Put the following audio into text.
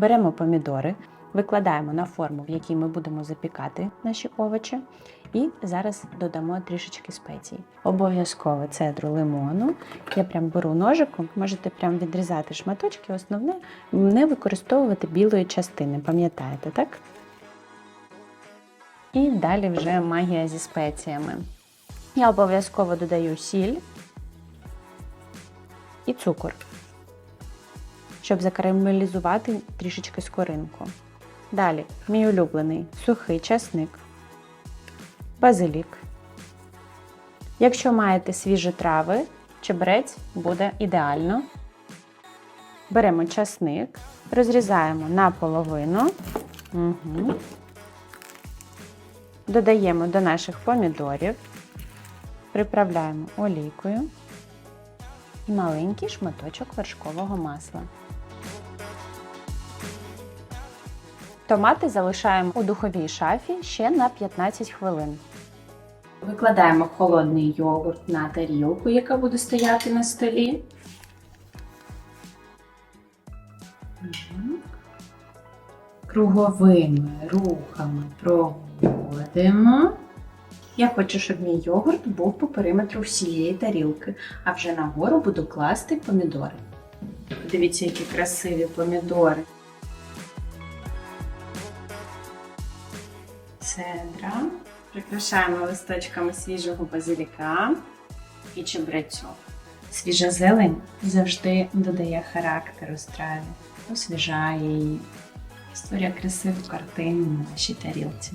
Беремо помідори, викладаємо на форму, в якій ми будемо запікати наші овочі, і зараз додамо трішечки спецій. Обов'язково цедру лимону. Я прям беру ножиком, можете прям відрізати шматочки. Основне не використовувати білої частини, пам'ятаєте, так? І далі вже магія зі спеціями. Я обов'язково додаю сіль і цукор, щоб закарамелізувати трішечки скоринку. Далі, мій улюблений сухий часник, базилік. Якщо маєте свіжі трави, чебрець буде ідеально. Беремо часник, розрізаємо наполовину. Угу. Додаємо до наших помідорів, приправляємо олійкою і маленький шматочок вершкового масла. Томати залишаємо у духовій шафі ще на 15 хвилин. Викладаємо холодний йогурт на тарілку, яка буде стояти на столі. Круговими рухами проводимо. Я хочу, щоб мій йогурт був по периметру всієї тарілки, а вже нагору буду класти помідори. Дивіться, які красиві помідори. Цедра. Прикрашаємо листочками свіжого базиліка і чебрецю. Свіжа зелень завжди додає характеру страві, освіжає її, створює красиву картину на нашій тарілці.